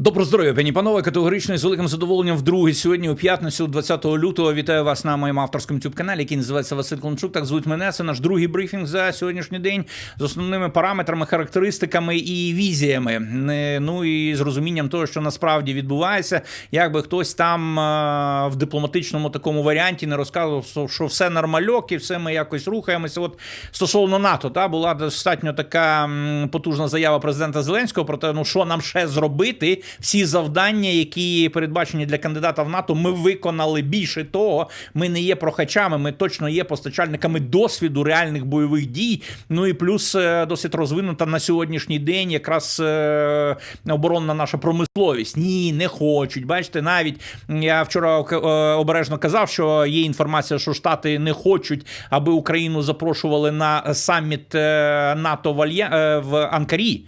Добро здоров'я, пані панове. Категорично і з великим задоволенням вдруге сьогодні, у п'ятницю, 20 лютого. Вітаю вас на моєму авторському youtube каналі, який називається Василь Клончук. Так звуть мене. Це наш другий брифінг за сьогоднішній день з основними параметрами, характеристиками і візіями. Ну і з розумінням того, що насправді відбувається, якби хтось там е, в дипломатичному такому варіанті не розказував, що все нормальок і все ми якось рухаємося. От стосовно НАТО, та була достатньо така потужна заява президента Зеленського про те, ну що нам ще зробити. Всі завдання, які передбачені для кандидата в НАТО, ми виконали більше того. Ми не є прохачами, ми точно є постачальниками досвіду реальних бойових дій. Ну і плюс е, досить розвинута на сьогоднішній день якраз е, оборонна наша промисловість. Ні, не хочуть. Бачите, навіть я вчора е, обережно казав, що є інформація, що Штати не хочуть, аби Україну запрошували на саміт НАТО в Анкарі,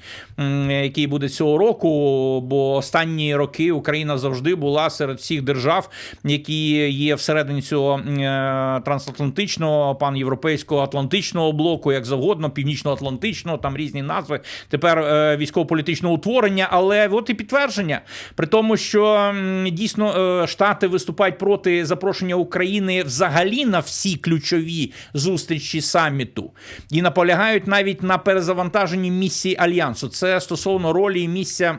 який буде цього року. Бо останні роки Україна завжди була серед всіх держав, які є всередині цього е, трансатлантичного, панєвропейського атлантичного блоку, як завгодно, північно-атлантичного, там різні назви. Тепер е, військово-політичного утворення, але от і підтвердження при тому, що дійсно е, штати виступають проти запрошення України взагалі на всі ключові зустрічі саміту і наполягають навіть на перезавантаженні місії альянсу. Це стосовно ролі і місця.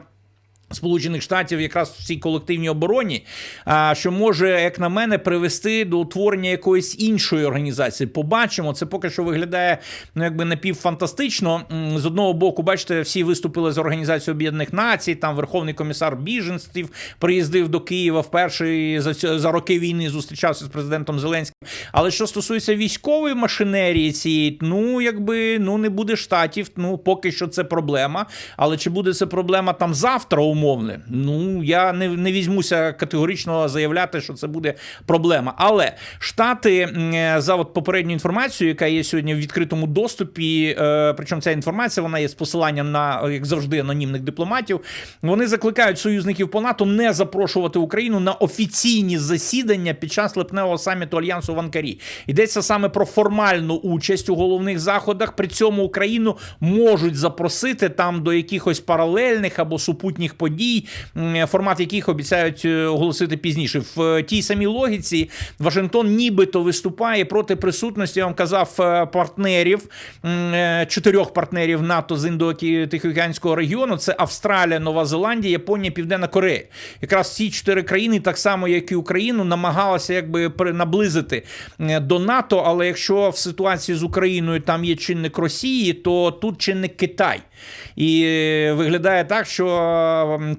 Сполучених Штатів якраз в цій колективній обороні, а, що може, як на мене, привести до утворення якоїсь іншої організації. Побачимо, це поки що виглядає ну якби напівфантастично. З одного боку, бачите, всі виступили з Організацією Об'єднаних Націй. Там Верховний комісар біженців приїздив до Києва вперше за за роки війни зустрічався з президентом Зеленським. Але що стосується військової машинерії цієї, ну якби ну не буде штатів. Ну поки що це проблема. Але чи буде це проблема там завтра, умовне? Ну я не, не візьмуся категорично заявляти, що це буде проблема. Але штати за от попередню інформацію, яка є сьогодні в відкритому доступі, е, причому ця інформація вона є з посиланням на як завжди анонімних дипломатів. Вони закликають союзників по НАТО не запрошувати Україну на офіційні засідання під час липневого саміту альянсу в Анкарі. Йдеться саме про формальну участь у головних заходах. При цьому Україну можуть запросити там до якихось паралельних або супутніх подій, м, формат яких обіцяють е, оголосити пізніше. В е, тій самій логіці Вашингтон нібито виступає проти присутності, я вам казав, е, партнерів чотирьох партнерів НАТО з Індо-Тихоокеанського регіону: це Австралія, Нова Зеландія, Японія, Південна Корея. Якраз ці чотири країни, так само як і Україну, намагалися якби наблизити до НАТО. Але якщо в ситуації з Україною там є чинник Росії, то тут чинник Китай. І виглядає так, що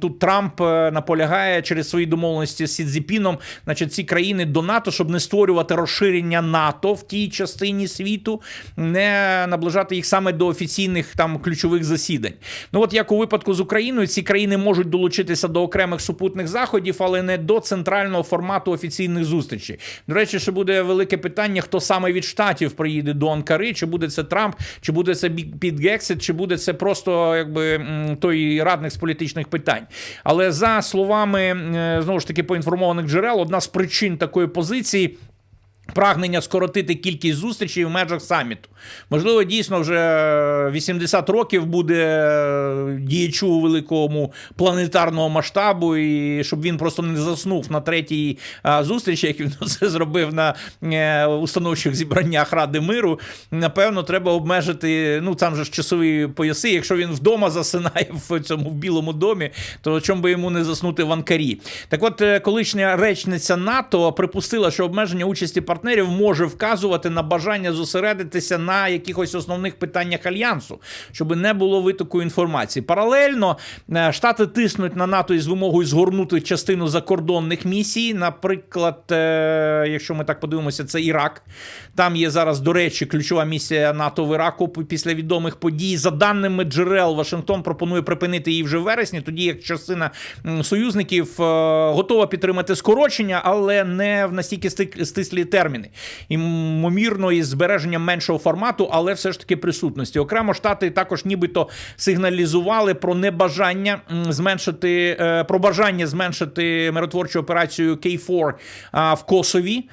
тут Трамп е, наполягає через свої домовленості з Сідзіпіном, значить, ці країни до НАТО, щоб не створювати розширення НАТО в тій частині світу, не наближати їх саме до офіційних там ключових засідань. Ну от як у випадку з Україною, ці країни можуть долучитися до окремих супутних заходів, але не до центрального формату офіційних зустрічей. До речі, ще буде велике питання, хто саме від штатів приїде до Анкари, чи буде це Трамп, чи буде це Піт Гексет, чи буде це просто якби той радник з політичних питань. Але за словами е, знову ж таки поінформованих джерел, одна з причин такої позиції. Прагнення скоротити кількість зустрічей в межах саміту. Можливо, дійсно вже 80 років буде діячу великому планетарного масштабу, і щоб він просто не заснув на третій зустрічі, як він це зробив на е, установчих зібраннях Ради миру. Напевно, треба обмежити. Ну там же ж часові пояси. Якщо він вдома засинає в цьому в Білому домі, то чому би йому не заснути в Анкарі? Так от, е, колишня речниця НАТО припустила, що обмеження участі партнерів може вказувати на бажання зосередитися на якихось основних питаннях альянсу, щоб не було витоку інформації. Паралельно е, штати тиснуть на НАТО із вимогою згорнути частину закордонних місій. Наприклад, е, якщо ми так подивимося, це Ірак. Там є зараз, до речі, ключова місія НАТО в Іраку після відомих подій. За даними джерел, Вашингтон пропонує припинити її вже в вересні, тоді як частина союзників е, готова підтримати скорочення, але не в настільки стислі терміни. Терміни. Імомірно, із збереженням меншого формату, але все ж таки присутності. Окремо штати також нібито сигналізували про небажання зменшити е, про бажання зменшити миротворчу операцію K4 в Косові.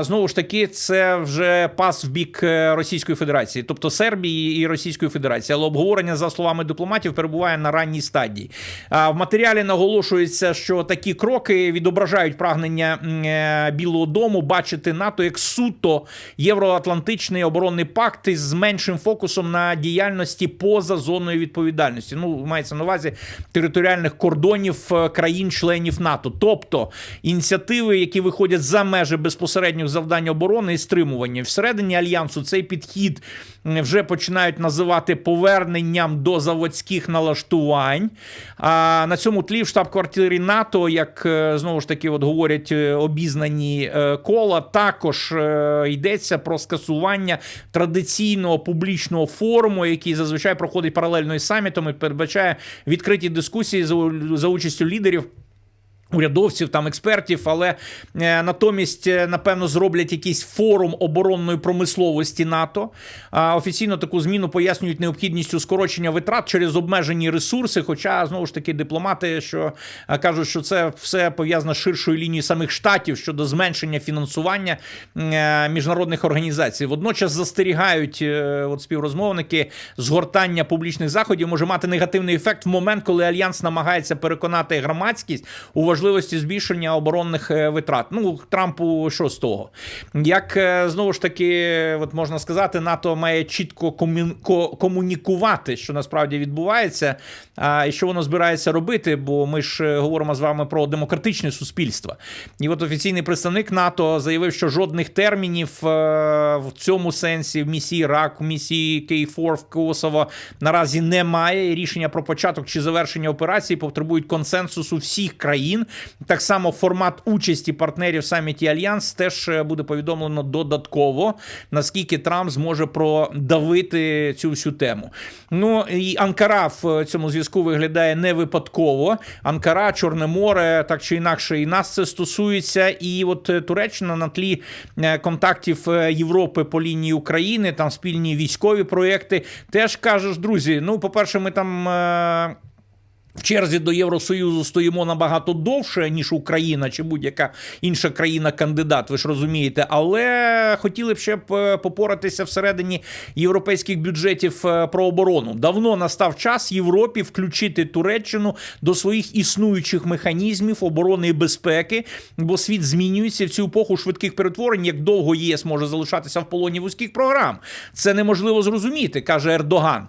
Знову ж таки, це вже пас в бік е, Російської Федерації, тобто Сербії і Російської Федерації. Але обговорення, за словами дипломатів, перебуває на ранній стадії. В матеріалі наголошується, що такі кроки відображають прагнення е, Білого Дому бачити НАТО як суто євроатлантичний оборонний пакт із меншим фокусом на діяльності поза зоною відповідальності. Ну, мається на увазі територіальних кордонів е, країн-членів НАТО, тобто ініціативи, які виходять за межі безпосередніх завдань оборони і стримування. Всередині альянсу цей підхід вже починають називати поверненням до заводських налаштувань. А на цьому тлі в штаб-квартирі НАТО, як е, знову ж таки от говорять е, обізнані е, кола, також йдеться про скасування традиційного публічного форуму, який зазвичай проходить паралельно із самітом і передбачає відкриті дискусії за участю лідерів. Урядовців там експертів, але е, натомість, е, напевно, зроблять якийсь форум оборонної промисловості НАТО. А офіційно таку зміну пояснюють необхідністю скорочення витрат через обмежені ресурси. Хоча знову ж таки дипломати, що е, кажуть, що це все пов'язано з ширшою лінією самих штатів щодо зменшення фінансування е, міжнародних організацій. Водночас застерігають е, от співрозмовники, згортання публічних заходів може мати негативний ефект в момент, коли альянс намагається переконати громадськість у важливості збільшення оборонних е, витрат. Ну Трампу що з того? Як е, знову ж таки, от можна сказати, НАТО має чітко комін- комунікувати, що насправді відбувається, а, і що воно збирається робити, бо ми ж е, говоримо з вами про демократичне суспільство. І от офіційний представник НАТО заявив, що жодних термінів в цьому сенсі в місії Ірак, в місії K4 в Косово наразі немає. Рішення про початок чи завершення операції потребують консенсусу всіх країн. Так само формат участі партнерів в саміті Альянс теж е, буде повідомлено додатково, наскільки Трамп зможе продавити цю всю тему. Ну і Анкара в цьому зв'язку виглядає не випадково. Анкара, Чорне море, так чи інакше, і нас це стосується. І от е, Туреччина на тлі е, контактів е, Європи по лінії України, там спільні військові проекти. Теж кажеш, друзі. Ну, по-перше, ми там. В черзі до Євросоюзу стоїмо набагато довше, ніж Україна чи будь-яка інша країна-кандидат, ви ж розумієте. Але хотіли б ще е, попоратися всередині європейських бюджетів е, про оборону. Давно настав час Європі включити Туреччину до своїх існуючих механізмів оборони і безпеки, бо світ змінюється в цю епоху швидких перетворень. Як довго ЄС може залишатися в полоні вузьких програм? Це неможливо зрозуміти, каже Ердоган.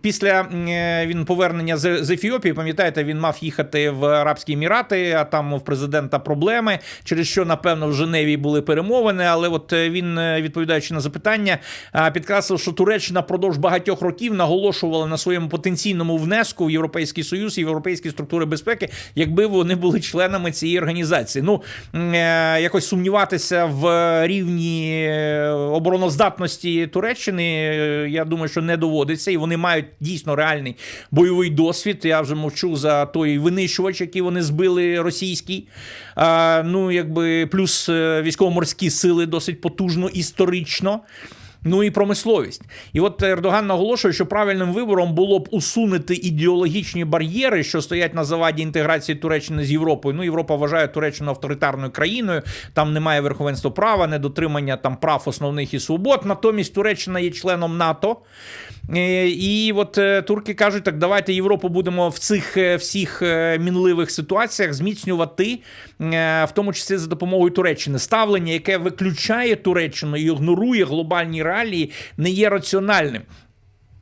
Після е, він повернення з з Ефіопії, пам'ятаєте, він мав їхати в Арабські Емірати, а там в президента проблеми, через що, напевно, в Женеві були перемовини. Але от е, він, е, відповідаючи на запитання, а, підкреслив, що Туреччина впродовж багатьох років наголошувала на своєму потенційному внеску в Європейський Союз і європейські структури безпеки, якби вони були членами цієї організації. Ну е, якось сумніватися в рівні е, обороноздатності Туреччини, е, я думаю, що не доводиться, і вони мають дійсно реальний бойовий досвід. Я вже мовчу за той винищувач, який вони збили російський. А, ну, якби плюс е, військово-морські сили досить потужно історично. Ну і промисловість. І от Ердоган наголошує, що правильним вибором було б усунути ідеологічні бар'єри, що стоять на заваді інтеграції Туреччини з Європою. Ну, Європа вважає Туреччину авторитарною країною, там немає верховенства права, недотримання там прав основних і свобод. Натомість Туреччина є членом НАТО. Е, І от е, турки кажуть, так давайте Європу будемо в цих е, всіх мінливих ситуаціях зміцнювати, в тому числі за допомогою Туреччини. Ставлення, яке виключає Туреччину і ігнорує глобальні реалії, не є раціональним.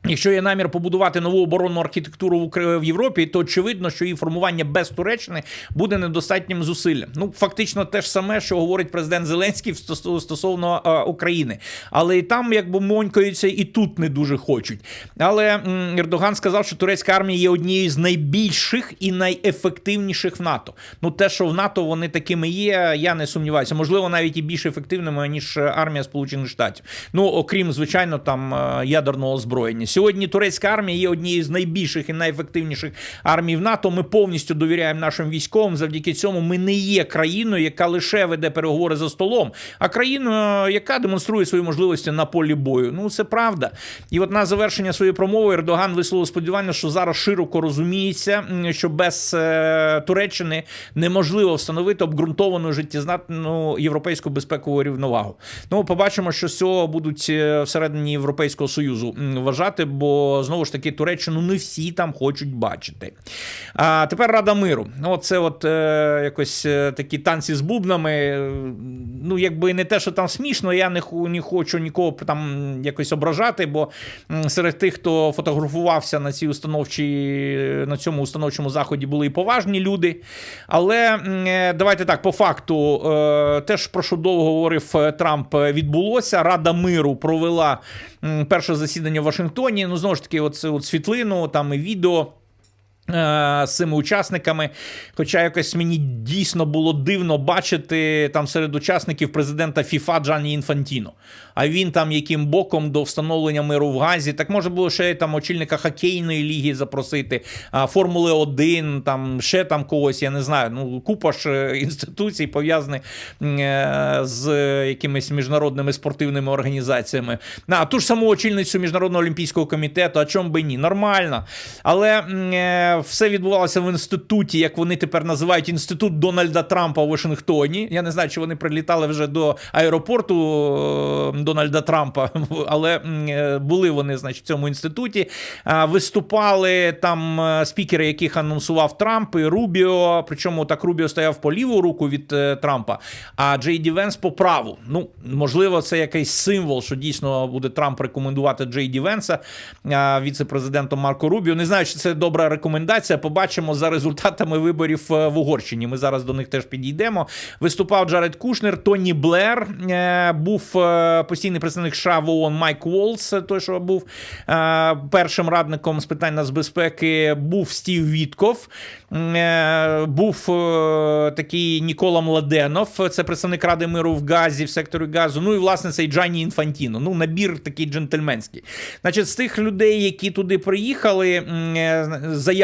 Якщо є намір побудувати нову оборонну архітектуру в Європі, то очевидно, що її формування без Туреччини буде недостатнім зусиллям. Ну фактично те ж саме, що говорить президент Зеленський стос- стосовно е, України, але і там якби монькаються, і тут не дуже хочуть. Але Ердоган сказав, що турецька армія є однією з найбільших і найефективніших в НАТО. Ну те, що в НАТО вони такими є, я не сумніваюся. Можливо, навіть і більш ефективними ніж армія Сполучених Штатів. Ну окрім звичайно, там е, ядерного озброєння Сьогодні турецька армія є однією з найбільших і найефективніших армій в НАТО. Ми повністю довіряємо нашим військовим. Завдяки цьому ми не є країною, яка лише веде переговори за столом, а країною, яка демонструє свої можливості на полі бою. Ну це правда. І от на завершення своєї промови Ердоган висловив сподівання, що зараз широко розуміється, що без е, Туреччини неможливо встановити обґрунтовану життєзнатну європейську безпекову рівновагу. Ну, побачимо, що з цього будуть е, всередині Європейського союзу м, вважати, бо знову ж таки Туреччину не всі там хочуть бачити. А тепер Рада миру. Ну, це от е, якось е, такі танці з бубнами. Ну, якби не те, що там смішно, я не, не хочу нікого там якось ображати, бо серед тих, хто фотографувався на цій установчій, на цьому установчому заході, були і поважні люди. Але е, давайте так, по факту, е, теж про що довго говорив Трамп, відбулося. Рада миру провела перше засідання в Вашингтоні. Ну, знову ж таки, от, от світлину, там і відео. Е, З цими учасниками, хоча якось мені дійсно було дивно бачити там серед учасників президента ФІФА Джанні Інфантіно. А він там яким боком до встановлення миру в Газі, так може було ще там очільника хокейної ліги запросити, Формули 1, там ще там когось, я не знаю. Ну, купа ж е, інституцій пов'язаних е, з якимись міжнародними спортивними організаціями. А ту ж саму очільницю Міжнародного олімпійського комітету, а чому би ні? Нормально. Але все відбувалося в інституті, як вони тепер називають інститут Дональда Трампа в Вашингтоні. Я не знаю, чи вони прилітали вже до аеропорту е, Дональда Трампа, але е, були вони, значить, в цьому інституті. Виступали там е, спікери, яких анонсував Трамп і Рубіо. Причому так Рубіо стояв по ліву руку від Трампа, а Джей Ді Венс по праву. Ну, можливо, це якийсь символ, що дійсно буде Трамп рекомендувати Джей Ді Венса віце-президентом Марко Рубіо. Не знаю, чи це добра рекомендація. Побачимо за результатами виборів е, в Угорщині. Ми зараз до них теж підійдемо. Виступав Джаред Кушнер, Тоні Блер е, був е, постійний представник США в ООН Майк Волс, той, що був першим радником з питань нацбезпеки, був Стів Вітков, був такий Нікола Младенов, це представник Ради миру в Газі, в секторі газу. Ну і власне цей Джанні Інфантіно. Ну, набір такий джентльменський. Значить, з тих людей, які туди приїхали, е,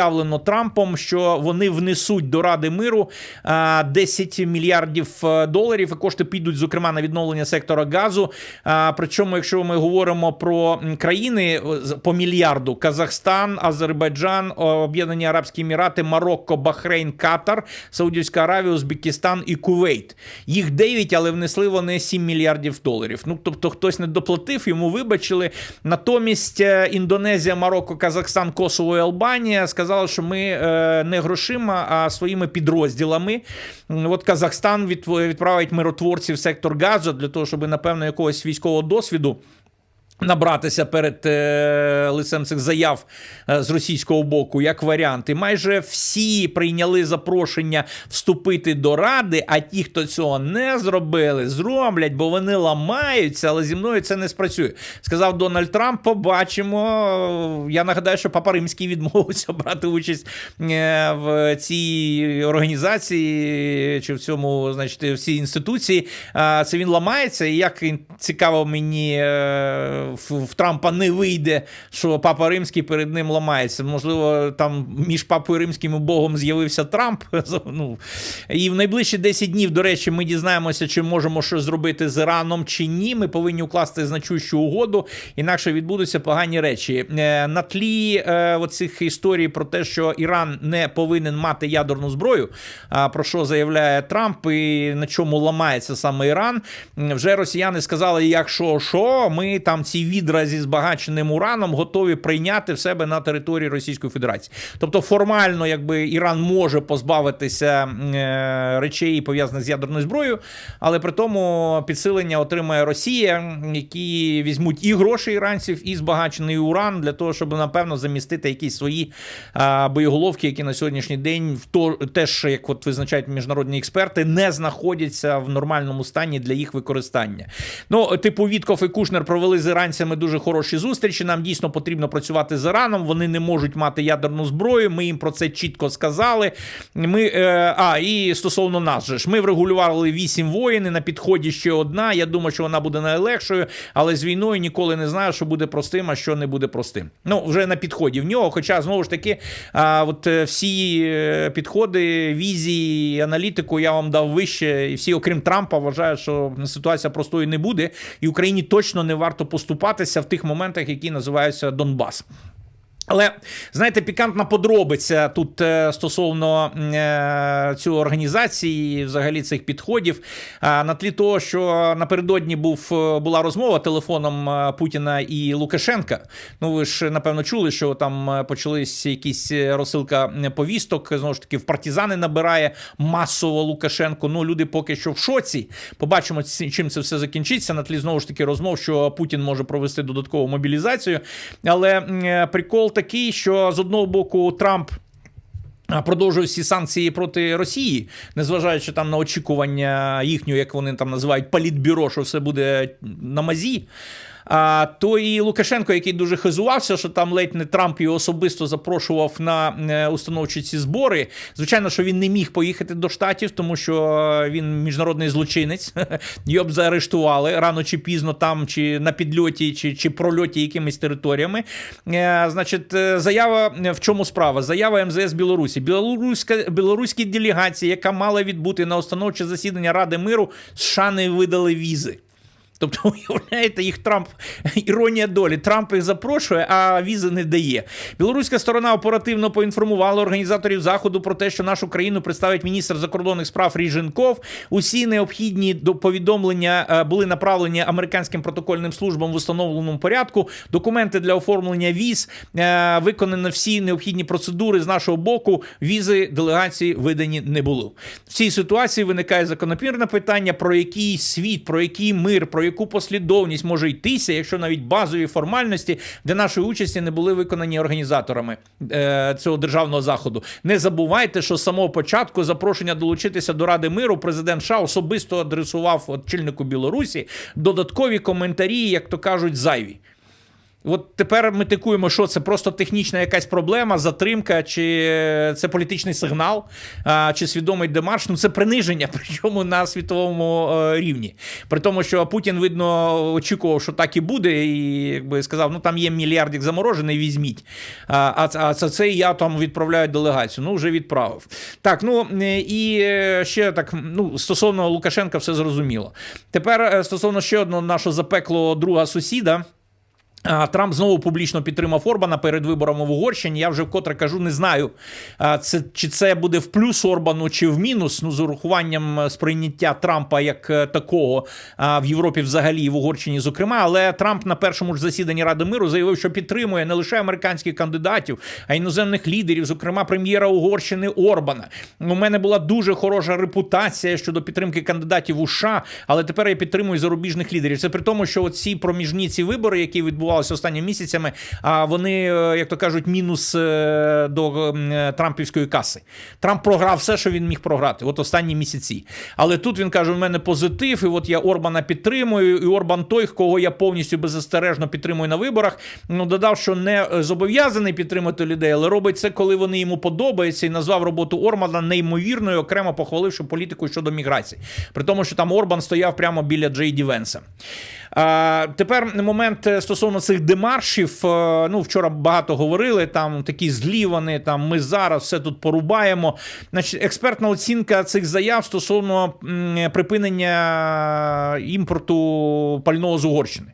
заявлено Трампом, що вони внесуть до Ради миру е, 10 мільярдів е, доларів, і кошти підуть, зокрема, на відновлення сектора газу. Е, Причому, якщо ми говоримо про країни е, по мільярду: Казахстан, Азербайджан, Об'єднані Арабські Емірати, Марокко, Бахрейн, Катар, Саудівська Аравія, Узбекистан і Кувейт. Їх 9, але внесли вони 7 мільярдів доларів. Ну тобто, хтось не доплатив, йому вибачили. Натомість е, Індонезія, Марокко, Казахстан, Косово і Албанія сказали, що ми е, не грошима, а своїми підрозділами. От Казахстан відправить миротворців в сектор Газа для того, щоб напевно якогось військового досвіду. Набратися перед е, лицем цих заяв е, з російського боку як варіант. І майже всі прийняли запрошення вступити до ради. А ті, хто цього не зробили, зроблять, бо вони ламаються, але зі мною це не спрацює. Сказав Дональд Трамп. Побачимо. Я нагадаю, що Папа Римський відмовився брати участь е, в цій організації чи в цьому, значить, в цій інституції. Це він ламається. І як цікаво мені е, в, Трампа не вийде, що Папа Римський перед ним ламається. Можливо, там між Папою Римським і Богом з'явився Трамп. Ну, і в найближчі 10 днів, до речі, ми дізнаємося, чи можемо щось зробити з Іраном чи ні. Ми повинні укласти значущу угоду, інакше відбудуться погані речі. Е, На тлі е, оцих історій про те, що Іран не повинен мати ядерну зброю, а, про що заявляє Трамп, і на чому ламається саме Іран. Вже росіяни сказали, якщо що, ми там ці відра зі збагаченим ураном готові прийняти в себе на території Російської Федерації. Тобто, формально, якби Іран може позбавитися е, речей пов'язаних з ядерною зброєю, але при тому підсилення отримає Росія, які візьмуть і гроші іранців, і збагачений уран для того, щоб напевно замістити якісь свої боєголовки, які на сьогоднішній день в то теж, як от визначають міжнародні експерти, не знаходяться в нормальному стані для їх використання. Ну, типу, Вітков і Кушнер провели з Ірані іранцями дуже хороші зустрічі. Нам дійсно потрібно працювати з Іраном. Вони не можуть мати ядерну зброю. Ми їм про це чітко сказали. Ми е, а і стосовно нас же ж ми врегулювали вісім воїн. На підході ще одна. Я думаю, що вона буде найлегшою, але з війною ніколи не знаю, що буде простим, а що не буде простим. Ну вже на підході в нього. Хоча знову ж таки, а, от е, всі е, підходи, візії, аналітику я вам дав вище, і всі, окрім Трампа, вважають, що ситуація простою не буде, і Україні точно не варто поступатися в тих моментах, які називаються Донбас. Але знаєте, пікантна подробиця тут е, стосовно е, цього організації, взагалі цих підходів. На тлі того, що напередодні був е, була розмова телефоном Путіна і Лукашенка. Ну ви ж напевно чули, що там почались якісь розсилка повісток. Знову ж таки, в партизани набирає масово Лукашенко. Ну люди поки що в шоці. Побачимо, чим це все закінчиться. На тлі знову ж таки розмов, що Путін може провести додаткову мобілізацію. Але прикол такий, що з одного боку Трамп. Продовжує всі санкції проти Росії, незважаючи там на очікування їхнього, як вони там називають, політбюро, що все буде на мазі. А то і Лукашенко, який дуже хизувався, що там ледь не Трамп його особисто запрошував на е, установчі ці збори. Звичайно, що він не міг поїхати до штатів, тому що він міжнародний злочинець. Його б заарештували рано чи пізно там, чи на підльоті, чи, чи прольоті якимись територіями. Е, Значить, е, заява е, в чому справа? Заява МЗС Білорусі. Білоруська білоруській делегації, яка мала відбути на установче засідання Ради миру, США не видали візи. Тобто, уявляєте, їх Трамп іронія долі. Трамп їх запрошує, а візи не дає. Білоруська сторона оперативно поінформувала організаторів заходу про те, що нашу країну представить міністр закордонних справ Ріженков. Усі необхідні до повідомлення е, були направлені американським протокольним службам в установленому порядку. Документи для оформлення віз е, виконано всі необхідні процедури з нашого боку. Візи делегації видані не було. В цій ситуації виникає закономірне питання, про який світ, про який мир, про яку послідовність може йтися, якщо навіть базові формальності для нашої участі не були виконані організаторами е, цього державного заходу. Не забувайте, що з самого початку запрошення долучитися до Ради миру президент США особисто адресував очільнику Білорусі додаткові коментарі, як то кажуть, зайві. От тепер ми тикуємо, що це просто технічна якась проблема, затримка, чи це політичний сигнал, чи свідомий демарш. Ну це приниження, причому на світовому е, рівні. При тому, що Путін, видно, очікував, що так і буде, і якби сказав: ну там є мільярдик заморожений, візьміть. А, а, це- це, я там відправляю делегацію. Ну, вже відправив. Так, ну е, і е, ще так, ну, стосовно Лукашенка, все зрозуміло. Тепер стосовно ще одного нашого запеклого друга сусіда. Трамп знову публічно підтримав Орбана перед виборами в Угорщині. Я вже вкотре кажу, не знаю, це, чи це буде в плюс Орбану, чи в мінус. Ну, з урахуванням е, сприйняття Трампа як е, такого в Європі взагалі і в Угорщині, зокрема. Але Трамп на першому ж засіданні Ради миру заявив, що підтримує не лише американських кандидатів, а іноземних лідерів, зокрема прем'єра Угорщини Орбана. У мене була дуже хороша репутація щодо підтримки кандидатів у США, але тепер я підтримую зарубіжних лідерів. Це при тому, що ці проміжні ці вибори, які відбувалися останніми місяцями, а вони, е, як то кажуть, мінус е, до е, Трампівської каси. Трамп програв все, що він міг програти, от останні місяці. Але тут він каже: у мене позитив, і от я Орбана підтримую, і Орбан той, кого я повністю беззастережно підтримую на виборах. Ну додав, що не зобов'язаний підтримати людей, але робить це, коли вони йому подобаються, і назвав роботу Орбана неймовірною, окремо похваливши політику щодо міграції. При тому, що там Орбан стояв прямо біля Джей Ді Венса. Тепер момент е, стосовно цих демаршів. е, Ну, вчора багато говорили, там такі злі вони, там ми зараз все тут порубаємо. Значить, експертна оцінка цих заяв стосовно припинення імпорту пального з Угорщини.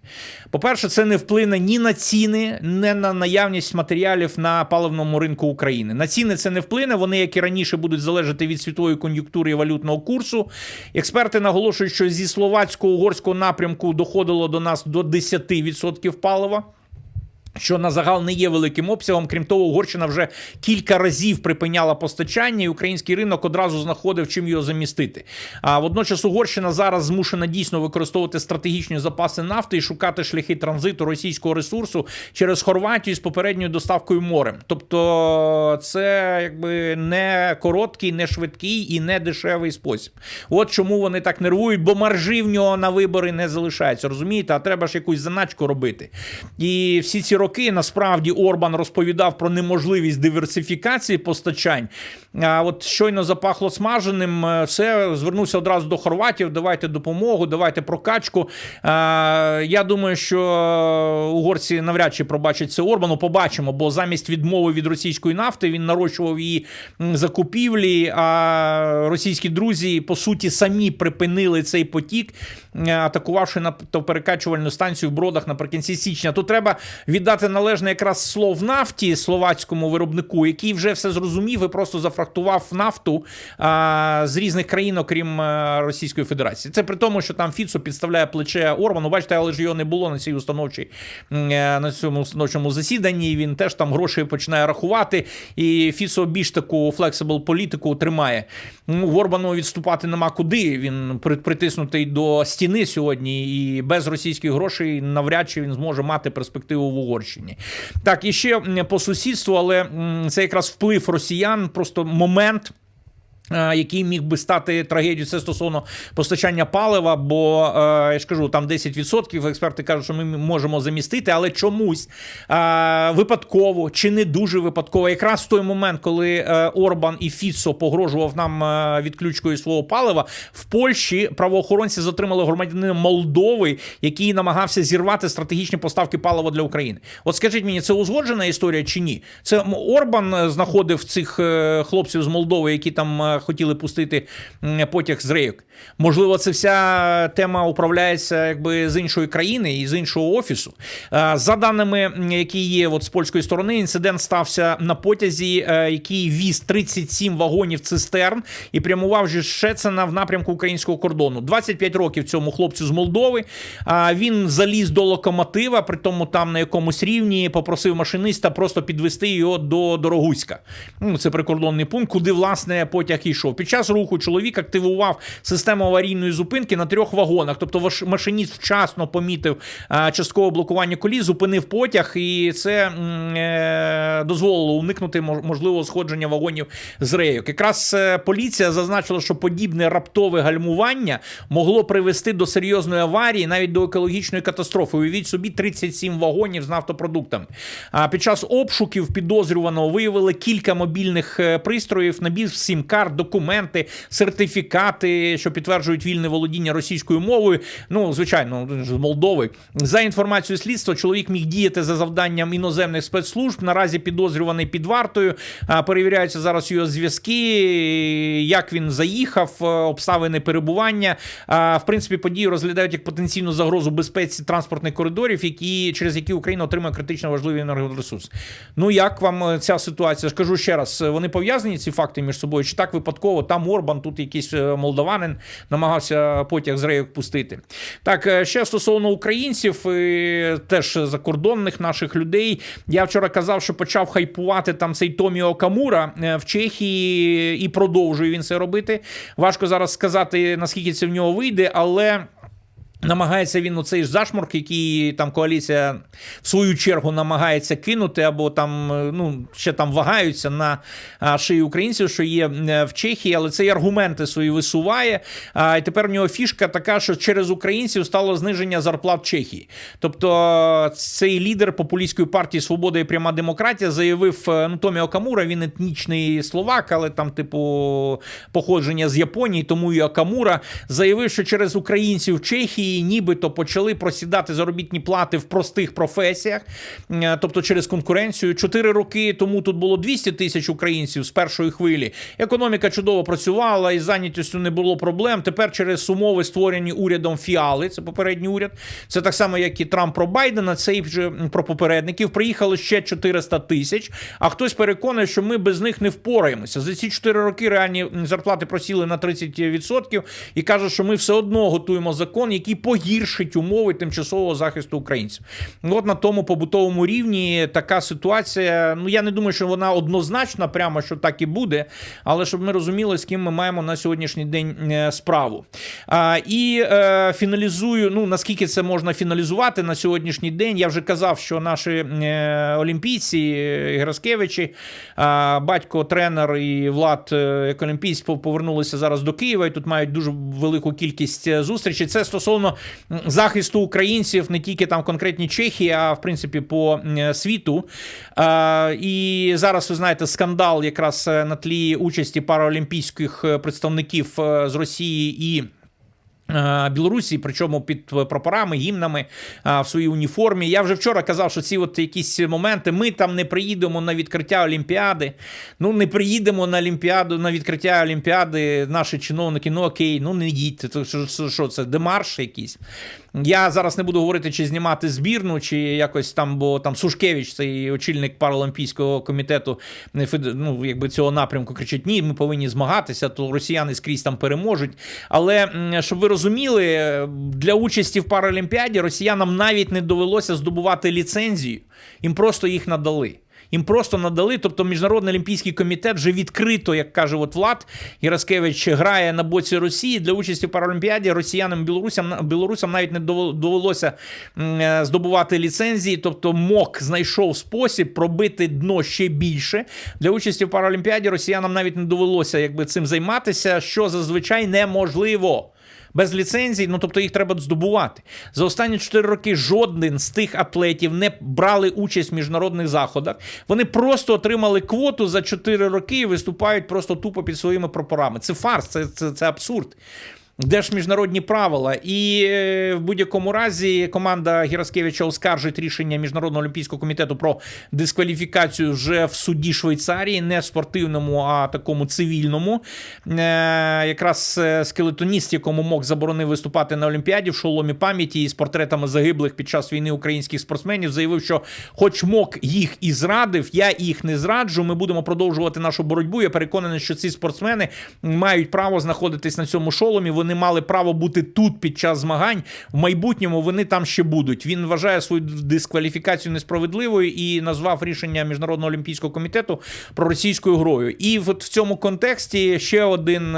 По-перше, це не вплине ні на ціни, ні на наявність матеріалів на паливному ринку України. На ціни це не вплине. Вони, як і раніше, будуть залежати від світової кон'юнктури і валютного курсу. Експерти наголошують, що зі словацько-угорського напрямку доходило до нас до 10% палива. Що на загал не є великим обсягом. Крім того, Угорщина вже кілька разів припиняла постачання, і український ринок одразу знаходив чим його замістити. А водночас Угорщина зараз змушена дійсно використовувати стратегічні запаси нафти і шукати шляхи транзиту російського ресурсу через Хорватію з попередньою доставкою морем. Тобто, це якби не короткий, не швидкий і не дешевий спосіб. От чому вони так нервують, бо маржі в нього на вибори не залишається. Розумієте, а треба ж якусь заначку робити. І всі ці роки насправді Орбан розповідав про неможливість диверсифікації постачань. А от щойно запахло смаженим, е, все звернувся одразу до хорватів. Давайте допомогу, давайте прокачку. А, Я думаю, що угорці навряд чи пробачать це Орбану. Побачимо, бо замість відмови від російської нафти він нарощував її закупівлі. А російські друзі по суті самі припинили цей потік, е, атакувавши на перекачувальну станцію в бродах наприкінці січня. Тут треба віддати належне якраз слов нафті словацькому виробнику, який вже все зрозумів і просто зафрактував нафту а, з різних країн, окрім а, Російської Федерації. Це при тому, що там Фіцо підставляє плече Орбану. Бачите, але ж його не було на цій установчій е, на цьому установчому засіданні. Він теж там гроші починає рахувати, і Фіцо більш таку флексибл політику тримає. Ну, Орбану відступати нема куди. Він притиснутий до стіни сьогодні, і без російських грошей навряд чи він зможе мати перспективу в Угорщині. Так, і ще по сусідству, але це якраз вплив росіян, просто момент. Е, Який міг би стати трагедією, це стосовно постачання палива, бо е, я ж кажу, там 10%, експерти кажуть, що ми можемо замістити, але чомусь е, випадково чи не дуже випадково, якраз в той момент, коли Орбан і Фіцо погрожував нам відключкою свого палива, в Польщі правоохоронці затримали громадянина Молдови, який намагався зірвати стратегічні поставки палива для України. От скажіть мені, це узгоджена історія чи ні? Це Орбан знаходив цих хлопців з Молдови, які там хотіли пустити потяг з рейок. Можливо, це вся тема управляється якби з іншої країни і з іншого офісу. За даними, які є от з польської сторони, інцидент стався на потязі, е, який віз 37 вагонів цистерн і прямував зі Шецена в напрямку українського кордону. 25 років цьому хлопцю з Молдови. Він заліз до локомотива, при тому там на якомусь рівні попросив машиниста просто підвести його до Дорогуська. Ну, це прикордонний пункт, куди власне потяг йшов. Під час руху чоловік активував систему аварійної зупинки на трьох вагонах. Тобто машиніст вчасно помітив а, часткове блокування колії, зупинив потяг, і це е, дозволило уникнути можливого сходження вагонів з рейок. Якраз е, поліція зазначила, що подібне раптове гальмування могло привести до серйозної аварії, навіть до екологічної катастрофи. Уявіть собі 37 вагонів з нафтопродуктами. А під час обшуків підозрюваного виявили кілька мобільних е, пристроїв, набір сім-карт, документи, сертифікати, що підтверджують вільне володіння російською мовою. Ну, звичайно, з Молдови. За інформацією слідства, чоловік міг діяти за завданням іноземних спецслужб. Наразі підозрюваний під вартою. Перевіряються зараз його зв'язки, як він заїхав, е, обставини перебування. В принципі, подію розглядають як потенційну загрозу безпеці транспортних коридорів, які через які Україна отримує критично важливий енергоресурс. Ну як вам е, ця ситуація? Скажу ще раз, е, вони пов'язані ці факти між собою? Чи так випадково? Там Орбан, тут якийсь е, молдаванин намагався потяг з рейок пустити. Так, е, ще стосовно українців, і теж закордонних наших людей. Я вчора казав, що почав хайпувати там цей Томі Окамура е, в Чехії і продовжує він це робити. Важко зараз сказати, наскільки це в нього вийде, але. Намагається він у цей зашморк, який там коаліція в свою чергу намагається кинути, або там е, ну ще там вагаються на шиї українців, що є е, в Чехії, але цей аргументи свої висуває. А, і тепер в нього фішка така, що через українців стало зниження зарплат Чехії. Тобто цей лідер популістської партії Свобода і пряма демократія заявив е, ну, Томі Окамура, він етнічний словак, але там, типу, походження з Японії, тому і Окамура заявив, що через українців в Чехії нібито почали просідати заробітні плати в простих професіях, е, тобто через конкуренцію. Чотири роки тому тут було 200 тисяч українців з першої хвилі. Економіка чудово працювала, і зайнятістю не було проблем. Тепер через умови створені урядом фіали, це попередній уряд. Це так само, як і Трамп про Байдена, це і вже про попередників. Приїхало ще 400 тисяч. А хтось переконує, що ми без них не впораємося. За ці 4 роки реальні зарплати просіли на 30% і каже, що ми все одно готуємо закон, який погіршить умови тимчасового захисту українців. От на тому побутовому рівні така ситуація. Ну я не думаю, що вона однозначна, прямо що так і буде. Але щоб ми розуміли, з ким ми маємо на сьогоднішній день е, справу. А, І е, фіналізую. Ну наскільки це можна фіналізувати на сьогоднішній день. Я вже казав, що наші е, олімпійці е, Граскевичі, батько, тренер і влад як олімпійць пов- повернулися зараз до Києва і тут мають дуже велику кількість зустрічей. Це стосовно захисту українців не тільки там конкретні Чехії, а в принципі по світу. Е, І зараз ви знаєте скандал якраз е, на тлі участі параолімпійських е, представників е, з Росії і. Е, Білорусі, причому під прапорами, гімнами е, в своїй уніформі. Я вже вчора казав, що ці от якісь моменти. Ми там не приїдемо на відкриття Олімпіади. Ну не приїдемо на Олімпіаду на відкриття Олімпіади. Наші чиновники, ну окей, ну не їдьте. Це що, що це демарш якийсь. Я зараз не буду говорити, чи знімати збірну, чи якось там, бо там Сушкевич, цей очільник паралімпійського комітету, ну, якби цього напрямку кричить: ні, ми повинні змагатися, то росіяни скрізь там переможуть. Але щоб ви розуміли, для участі в Паралімпіаді росіянам навіть не довелося здобувати ліцензію, їм просто їх надали. Їм просто надали, тобто Міжнародний олімпійський комітет вже відкрито, як каже от Влад Яроскевич, грає на боці Росії для участі в Паралімпіаді. Росіянам білорусам білорусам навіть не довелося е, здобувати ліцензії. Тобто МОК знайшов спосіб пробити дно ще більше. Для участі в Паралімпіаді росіянам навіть не довелося якби цим займатися, що зазвичай неможливо. Без ліцензій, ну тобто їх треба здобувати. За останні 4 роки жоден з тих атлетів не брали участь в міжнародних заходах. Вони просто отримали квоту за 4 роки і виступають просто тупо під своїми прапорами. Це фарс, це, це, це абсурд. Де ж міжнародні правила? І е, в будь-якому разі команда Гіраскевича оскаржить рішення Міжнародного олімпійського комітету про дискваліфікацію вже в суді Швейцарії, не спортивному, а такому цивільному. Е, якраз е, скелетоніст, якому МОК заборонив виступати на Олімпіаді в шоломі пам'яті із портретами загиблих під час війни українських спортсменів, заявив, що, хоч МОК їх і зрадив, я їх не зраджу. Ми будемо продовжувати нашу боротьбу. Я переконаний, що ці спортсмени мають право знаходитись на цьому шоломі. Вони мали право бути тут під час змагань. В майбутньому вони там ще будуть. Він вважає свою дискваліфікацію несправедливою і назвав рішення Міжнародного олімпійського комітету про російською грою. І от в цьому контексті ще один.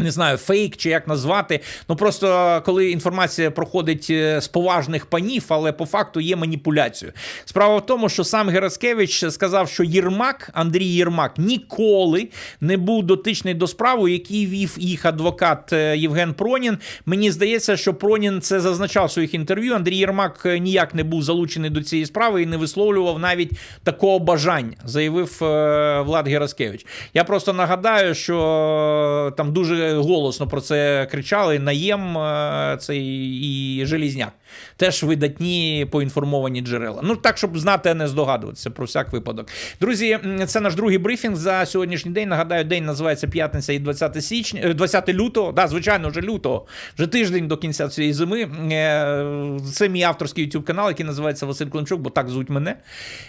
Е, не знаю, фейк чи як назвати. Ну просто коли інформація проходить е, з поважних панів, але по факту є маніпуляцією. Справа в тому, що сам Гераскевич сказав, що Єрмак, Андрій Єрмак, ніколи не був дотичний до справи, який вів їх адвокат е, Євген Пронін. Мені здається, що Пронін це зазначав в своїх інтерв'ю. Андрій Єрмак е, ніяк не був залучений до цієї справи і не висловлював навіть такого бажання, заявив е, Влад Гераскевич. Я просто нагадаю, що там дуже голосно про це кричали Наєм е, цей і Желізняк. Теж видатні поінформовані джерела. Ну так, щоб знати, а не здогадуватися про всяк випадок. Друзі, це наш другий брифінг за сьогоднішній день. Нагадаю, день називається п'ятниця і 20 січня, е, 20 лютого. Да, звичайно, вже лютого, вже тиждень до кінця цієї зими. Е, Це мій авторський YouTube канал, який називається Василь Клончук, бо так звуть мене.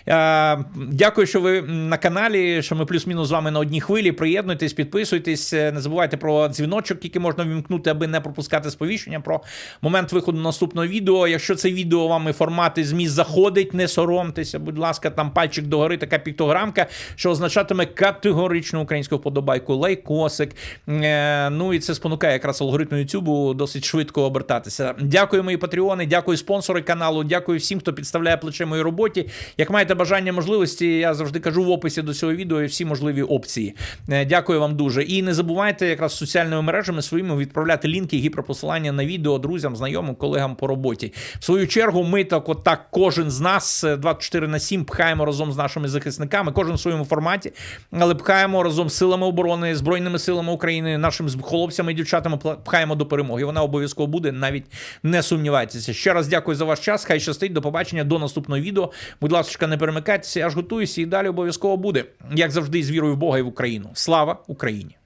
Е, Дякую, що ви на каналі, що ми плюс-мінус з вами на одній хвилі. Приєднуйтесь, підписуйтесь. Е, Не забувайте про дзвіночок, який можна вімкнути, аби не пропускати сповіщення про момент виходу наступного відео. Якщо це відео вам і формати ЗМІ заходить, не соромтеся, будь ласка, там пальчик догори, така піктограмка, що означатиме категоричну українську вподобайку, лайкосик. Е, Ну і це спонукає якраз алгоритму Ютубу досить швидко обертатися. Дякую, мої патреони, дякую спонсори каналу, дякую всім, хто підставляє плече моїй роботі. Як маєте бажання можливості, я завжди кажу в описі до цього відео і всі можливі опції. Е, Дякую вам дуже. І не забувайте якраз соціальними мережами своїми відправляти лінки, гіперпосилання на відео друзям, знайомим, колегам по роботі. В свою чергу, ми так, от так кожен з нас е, 24 на 7 пхаємо разом з нашими захисниками, кожен в своєму форматі, але пхаємо разом з силами оборони, збройними силами України, нашими хлопцями і дівчатами пхаємо до перемоги. Вона обов'язково буде, навіть не сумнівайтеся. Ще раз дякую за ваш час. Хай щастить. До побачення, до наступного відео. Будь ласка, не перемикайтеся, я ж готуюся і далі обов'язково буде. Як завжди, з вірою в Бога і в Україну. Слава Україні!